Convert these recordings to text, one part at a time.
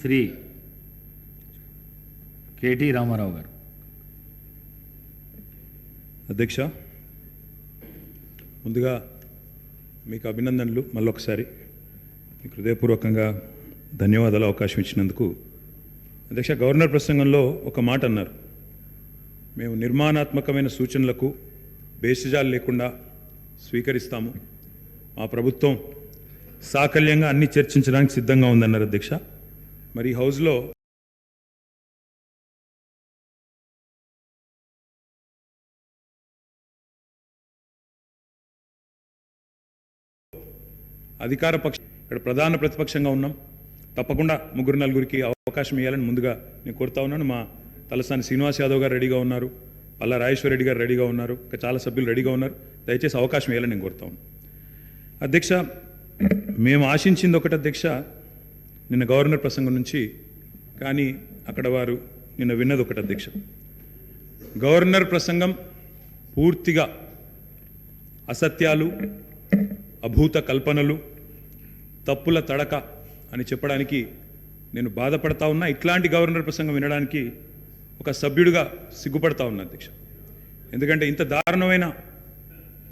Shri KT Ramarao గారు. అధ్యక్ష ముందుగా మీకు అభినందనలు. మళ్ళొకసారి మీకు హృదయపూర్వకంగా ధన్యవాదాలు అవకాశం ఇచ్చినందుకు. అధ్యక్ష గవర్నర్ ప్రసంగంలో ఒక మాట అన్నారు. మేము నిర్మాణాత్మకమైన సూచనలకు బేసిజాలు లేకుండా స్వీకరిస్తాము. మా ప్రభుత్వం సాకల్యంగా అన్ని చర్చించడానికి సిద్ధంగా ఉందన్నారు అధ్యక్ష. మరి హౌస్లో అధికార పక్ష ఇక్కడ ప్రధాన ప్రతిపక్షంగా ఉన్నాం. తప్పకుండా ముగ్గురు నలుగురికి అవకాశం ఇవ్వాలని ముందుగా నేను కోరుతా ఉన్నాను. మా తలసాని శ్రీనివాస్ యాదవ్ గారు రెడీగా ఉన్నారు. పల్లా రాజేశ్వర రెడ్డి గారు రెడీగా ఉన్నారు. ఇంకా చాలా సభ్యులు రెడీగా ఉన్నారు. దయచేసి అవకాశం ఇవ్వాలని నేను కోరుతా ఉన్నాను. అధ్యక్ష మేము ఆశించింది ఒకటి అధ్యక్ష నిన్న గవర్నర్ ప్రసంగం నుంచి కానీ అక్కడ వారు నిన్న విన్నది ఒకటి అధ్యక్ష. గవర్నర్ ప్రసంగం పూర్తిగా అసత్యాలు అభూత కల్పనలు తప్పుల తడక అని చెప్పడానికి నేను బాధపడతా ఉన్నా. ఇట్లాంటి గవర్నర్ ప్రసంగం వినడానికి ఒక సభ్యుడిగా సిగ్గుపడతా ఉన్నా అధ్యక్ష. ఎందుకంటే ఇంత దారుణమైన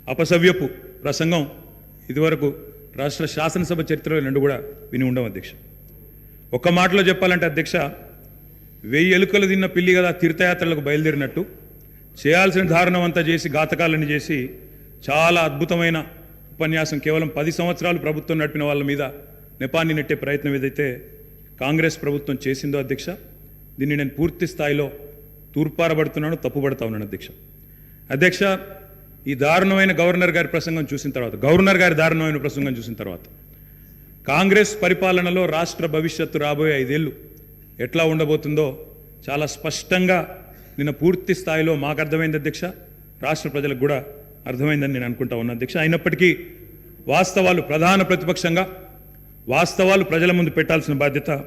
అపసవ్యపు ప్రసంగం ఇదివరకు రాష్ట్ర శాసనసభ చరిత్రలో రెండు కూడా విని ఉండం అధ్యక్ష. ఒక్క మాటలో చెప్పాలంటే అధ్యక్ష వెయ్యి ఎలుకలు తిన్న పిల్లి కదా తీర్థయాత్రలకు బయలుదేరినట్టు. చేయాల్సిన దారుణం అంతా చేసి ఘాతకాలను చేసి చాలా అద్భుతమైన ఉపన్యాసం కేవలం పది సంవత్సరాలు ప్రభుత్వం నడిపిన వాళ్ళ మీద నెపాన్ని నెట్టే ప్రయత్నం ఏదైతే కాంగ్రెస్ ప్రభుత్వం చేసిందో అధ్యక్ష దీన్ని నేను పూర్తి స్థాయిలో తూర్పారబడుతున్నాను తప్పుపడతా ఉన్నాను అధ్యక్ష. అధ్యక్ష ఈ దారుణమైన గవర్నర్ గారి ప్రసంగం చూసిన తర్వాత గవర్నర్ గారి దారుణమైన ప్రసంగం చూసిన తర్వాత కాంగ్రెస్ పరిపాలనలో రాష్ట్ర భవిష్యత్తు రాబోయే ఐదేళ్ళు ఎట్లా ఉండబోతుందో చాలా స్పష్టంగా నిన్న పూర్తి స్థాయిలో మాకు అర్థమైంది అధ్యక్ష. రాష్ట్ర ప్రజలకు కూడా అర్థమైందని నేను అనుకుంటా ఉన్నా అధ్యక్ష. అయినప్పటికీ వాస్తవాలు ప్రధాన ప్రతిపక్షంగా వాస్తవాలు ప్రజల ముందు పెట్టాల్సిన బాధ్యత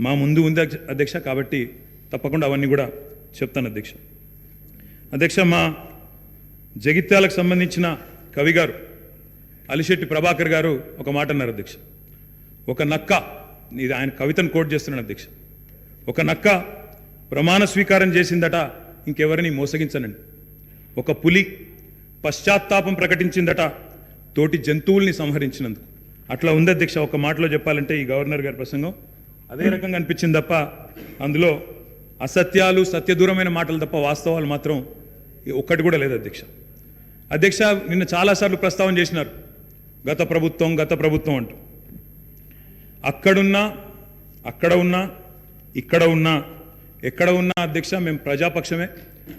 మా ముందు ఉంది అధ్యక్ష. కాబట్టి తప్పకుండా అవన్నీ కూడా చెప్తాను అధ్యక్ష. అధ్యక్ష మా జగిత్యాలకు సంబంధించిన కవి గారు అలిశెట్టి ప్రభాకర్ గారు ఒక మాట అన్నారు అధ్యక్ష. ఒక నక్క ఇది ఆయన కవితను కోట్ చేస్తున్నాను అధ్యక్ష. ఒక నక్క ప్రమాణ స్వీకారం చేసిందట ఇంకెవరిని మోసగించనండి. ఒక పులి పశ్చాత్తాపం ప్రకటించిందట తోటి జంతువుల్ని సంహరించినందుకు. అట్లా ఉంది అధ్యక్ష ఒక మాటలో చెప్పాలంటే ఈ గవర్నర్ గారి ప్రసంగం. అదే రకంగా అనిపించింది తప్ప అందులో అసత్యాలు సత్యదూరమైన మాటలు తప్ప వాస్తవాలు మాత్రం ఒక్కటి కూడా లేదు అధ్యక్ష. అధ్యక్ష నిన్న చాలాసార్లు ప్రస్తావన చేసినారు. గత ప్రభుత్వం గత ప్రభుత్వం అంటూ. అక్కడున్నా అక్కడ ఉన్నా ఇక్కడ ఉన్నా ఎక్కడ ఉన్నా అధ్యక్ష మేము ప్రజాపక్షమే.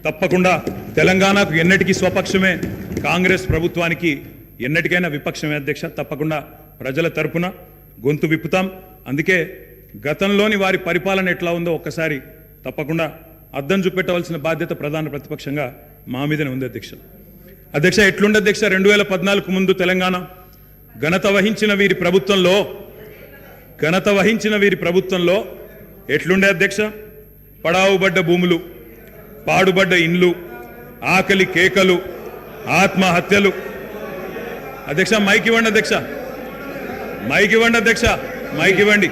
తప్పకుండా తెలంగాణకు ఎన్నటికీ స్వపక్షమే. కాంగ్రెస్ ప్రభుత్వానికి ఎన్నటికైనా విపక్షమే అధ్యక్ష. తప్పకుండా ప్రజల తరపున గొంతు విప్పుతాం. అందుకే గతంలోని వారి పరిపాలన ఎట్లా ఉందో ఒక్కసారి తప్పకుండా అద్దం చూపెట్టవలసిన బాధ్యత ప్రధాన ప్రతిపక్షంగా మా మీదనే ఉంది అధ్యక్ష. అధ్యక్ష ఎట్లుండే అధ్యక్ష? రెండు వేల పద్నాలుగు ముందు తెలంగాణ ఘనత వహించిన వీరి ప్రభుత్వంలో ఘనత వహించిన వీరి ప్రభుత్వంలో ఎట్లుండే అధ్యక్ష? పడావుబడ్డ భూములు పాడుబడ్డ ఇండ్లు ఆకలి కేకలు ఆత్మహత్యలు. అధ్యక్ష మైక్ ఇవ్వండి అధ్యక్ష. మైక్ ఇవ్వండి అధ్యక్ష. మైక్ ఇవ్వండి.